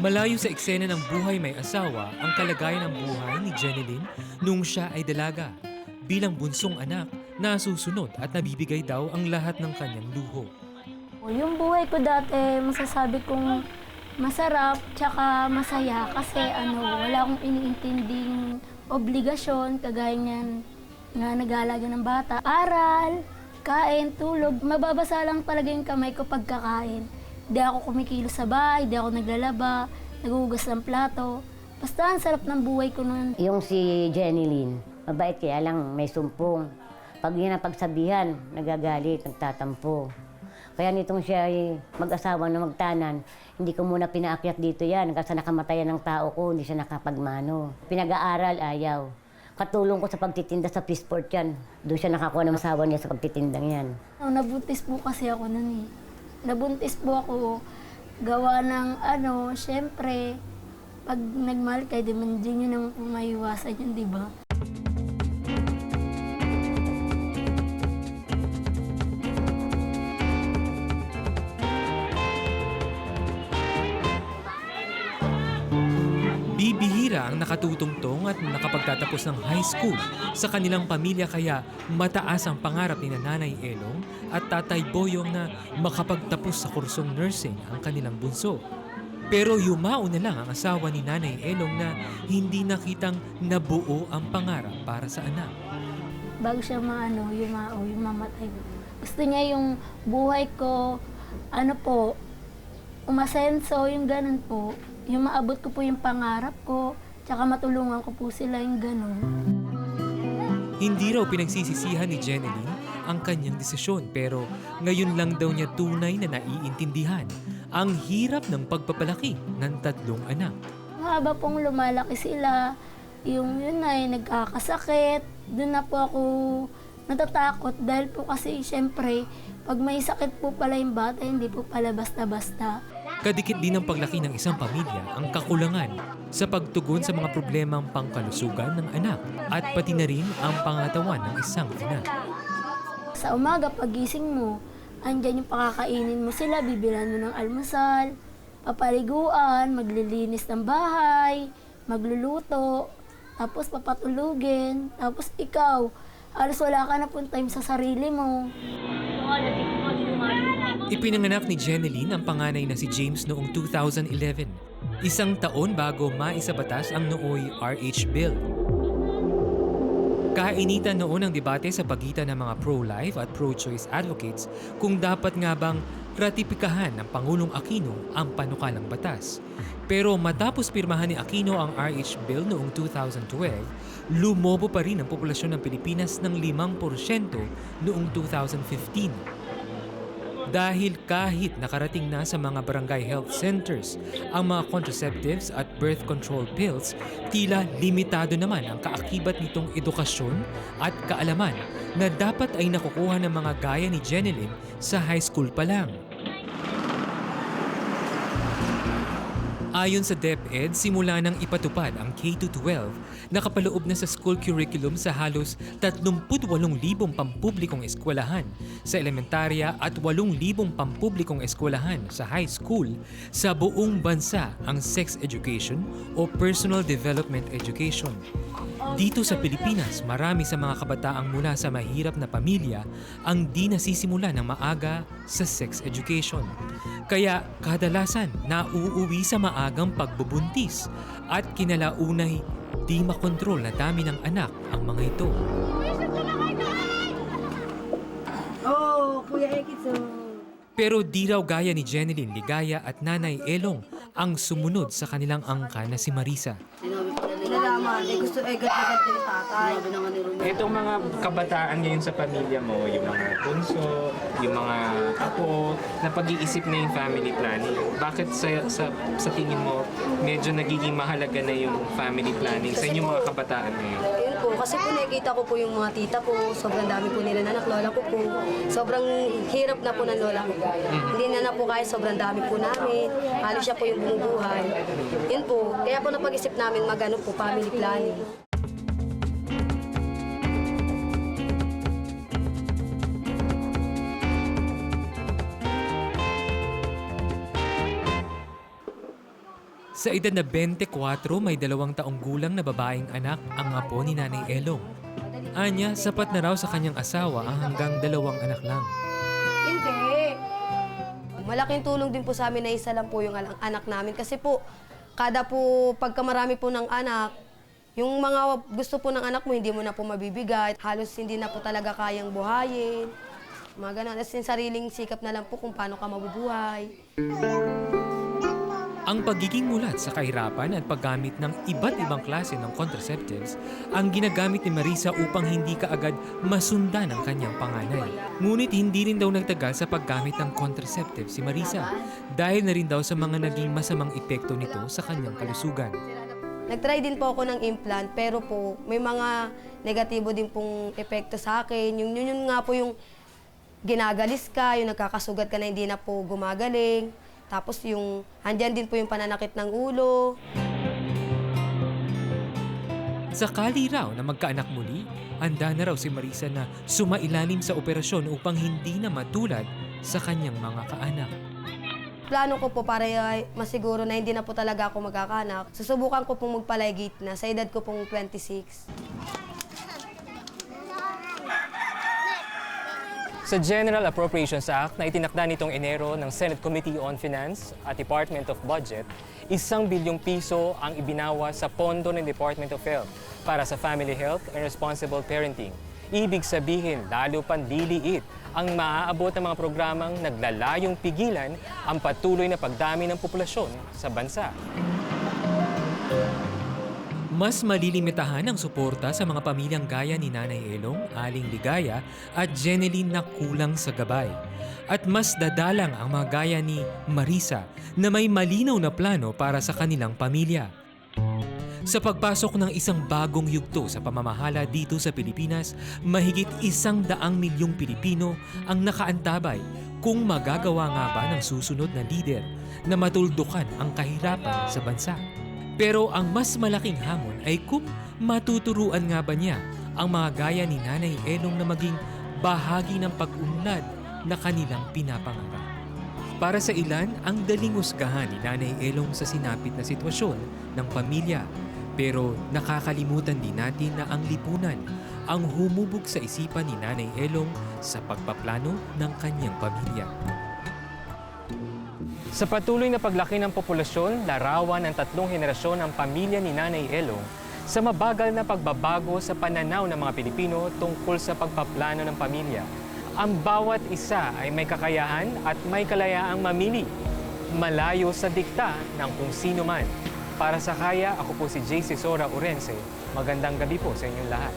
Malayo sa eksena ng buhay may asawa ang kalagayan ng buhay ni Jeneline nung siya ay dalaga. Bilang bunsong anak, nasusunod at nabibigay daw ang lahat ng kanyang luho. Yung buhay ko dati, masasabi kong masarap tsaka masaya kasi ano, wala akong iniintinding obligasyon kagaya niyan nga nag-aalaga ng bata. Aral, kain, tulog. Mababasa lang talaga yung kamay ko pagkakain. Di ako kumikilos sa bahay, di ako naglalaba, naguhugas ng plato. Basta ang sarap ng buhay ko noon. Yung si Jenny Lynn, mabait kaya lang may sumpong. Pag yun ang pagsabihan, nagagalit, nagtatampo. Kaya nitong siya ay mag-asawa na magtanan, hindi ko muna pinaakyat dito yan kasi nakamatayan ng tao ko, hindi siya nakapagmano. Pinag-aaral, ayaw. Katulong ko sa pagtitinda sa Peaceport yan. Doon siya nakakuha ng asawa niya sa pagtitindang yan. Oh, nabuntis po kasi ako nun eh. Nabuntis po ako gawa ng ano, syempre, pag nagmahal kayo, di man din yun ang maiwasan yun, di ba? Bibihira ang nakatutungtong at nakapagtatapos ng high school sa kanilang pamilya kaya mataas ang pangarap ni Nanay Elong at Tatay Boyong na makapagtapos sa kursong nursing ang kanilang bunso. Pero yumao na lang ang asawa ni Nanay Elong na hindi nakitang nabuo ang pangarap para sa anak. Bago siya maano, yumao, yung mamatay. Gusto niya yung buhay ko, ano po, umasenso, yung ganun po. Yung maabot ko po yung pangarap ko, tsaka matulungan ko po sila yung ganun. Hindi raw pinagsisisihan ni Jeneline ang kanyang desisyon pero ngayon lang daw niya tunay na naiintindihan ang hirap ng pagpapalaki ng tatlong anak. Haba pong lumalaki sila, yung yun ay nagkakasakit, doon na po ako natatakot dahil po kasi syempre, pag may sakit po pala yung bata, hindi po pala basta-basta. Kadikit din ng paglaki ng isang pamilya ang kakulangan sa pagtugon sa mga problemang pangkalusugan ng anak at pati na rin ang pangatawan ng isang ina. Sa umaga, pagising mo, andyan yung pakakainin mo sila, bibilan mo ng almusal, papaliguan, maglilinis ng bahay, magluluto, tapos papatulugin, tapos ikaw, alas wala ka na pong time sa sarili mo. Ipinanganak ni Jeneline ang panganay na si James noong 2011, isang taon bago maisabatas ang nooy RH Bill. Kainitan noon ang debate sa pagitan ng mga pro-life at pro-choice advocates kung dapat nga bang ratipikahan ng Pangulong Aquino ang panukalang batas. Pero matapos pirmahan ni Aquino ang RH Bill noong 2012, lumobo pa rin ang populasyon ng Pilipinas ng 5% noong 2015 dahil kahit nakarating na sa mga barangay health centers ang mga contraceptives at birth control pills, tila limitado naman ang kaakibat nitong edukasyon at kaalaman na dapat ay nakukuha ng mga gaya ni Jeneline sa high school pa lang. Ayon sa DepEd, simula nang ipatupad ang K-12, nakapaloob na sa school curriculum sa halos 38,000 pampublikong eskwelahan sa elementarya at 8,000 pampublikong eskwelahan sa high school sa buong bansa ang sex education o personal development education. Dito sa Pilipinas, marami sa mga kabataang mula sa mahirap na pamilya ang di nasisimula ng maaga sa sex education. Kaya kadalasan nauuwi sa maagang pagbubuntis at kinalaunay di makontrol na dami ng anak ang mga ito. Oh, Kuya Ekitso. Pero di raw gaya ni Jeneline Ligaya at Nanay Elong ang sumunod sa kanilang angka na si Marisa. Nalaman, eh gusto eh ganda-ganda ni tatay. Itong mga kabataan ngayon sa pamilya mo, yung mga bunso, yung mga apo, na pag-iisip na yung family planning. Bakit sa, sa, sa tingin mo, medyo nagiging mahalaga na yung family planning sa inyong mga kabataan ngayon? Kasi po nakikita ko po yung mga tita ko, sobrang dami po nila na anak, lola ko po. Sobrang hirap na po ng lola ko. Hindi na na po kaya sobrang dami po namin. Halos siya po yung bumubuhay. Yun po, kaya po napag-isip namin magano po, family planning. Sa edad na 24, may dalawang taong gulang na babaeng anak ang apo ni Nanay Elong. Anya, sapat na raw sa kanyang asawa ang hanggang dalawang anak lang. Hindi. Malaking tulong din po sa amin na isa lang po yung anak namin. Kasi po, kada po, pagka marami po ng anak, yung mga gusto po ng anak mo, hindi mo na po mabibigay. Halos hindi na po talaga kayang buhayin. Mga ganun. As in, sariling sikap na lang po kung paano ka mabubuhay. Ang pagiging mulat sa kahirapan at paggamit ng iba't ibang klase ng contraceptives ang ginagamit ni Marisa upang hindi kaagad masundan ang kanyang panganay. Ngunit hindi rin daw nagtagal sa paggamit ng contraceptives si Marisa dahil na rin daw sa mga naging masamang epekto nito sa kanyang kalusugan. Nagtry din po ako ng implant, pero po, may mga negatibo din pong epekto sa akin. Yung, yun, yun nga po yung ginagalis ka, yung nagkakasugat ka na hindi na po gumagaling. Tapos yung, andyan din po yung pananakit ng ulo. Sakali raw na magkaanak muli, handa na raw si Marisa na sumailalim sa operasyon upang hindi na matulad sa kanyang mga kaanak. Plano ko po para ay masiguro na hindi na po talaga ako magkakanak. Susubukan ko pong magpalaygit na sa edad ko pong 26. Sa General Appropriations Act na itinakda nitong Enero ng Senate Committee on Finance at Department of Budget, isang bilyong piso ang ibinawa sa pondo ng Department of Health para sa family health and responsible parenting. Ibig sabihin, lalo pang liliit ang maaabot ng mga programang naglalayong pigilan ang patuloy na pagdami ng populasyon sa bansa. Mas malilimitahan ang suporta sa mga pamilyang gaya ni Nanay Elong, Aling Ligaya at Jeneline na kulang sa gabay. At mas dadalang ang mga gaya ni Marisa na may malinaw na plano para sa kanilang pamilya. Sa pagpasok ng isang bagong yugto sa pamamahala dito sa Pilipinas, mahigit isang daang milyong Pilipino ang nakaantabay kung magagawa nga ba ng susunod na lider na matuldukan ang kahirapan sa bansa. Pero ang mas malaking hamon ay kung matuturuan nga ba niya ang mga gaya ni Nanay Elong na maging bahagi ng pag-unlad na kanilang pinapangarap. Para sa ilan, ang daling husgahan ni Nanay Elong sa sinapit na sitwasyon ng pamilya. Pero nakakalimutan din natin na ang lipunan ang humubog sa isipan ni Nanay Elong sa pagpaplano ng kanyang pamilya. Sa patuloy na paglaki ng populasyon, larawan ng tatlong henerasyon ang pamilya ni Nanay Elong sa mabagal na pagbabago sa pananaw ng mga Pilipino tungkol sa pagpaplano ng pamilya. Ang bawat isa ay may kakayahan at may kalayaang mamili, malayo sa dikta ng kung sino man. Para sa Kaya, ako po si JC Sora Orense. Magandang gabi po sa inyong lahat.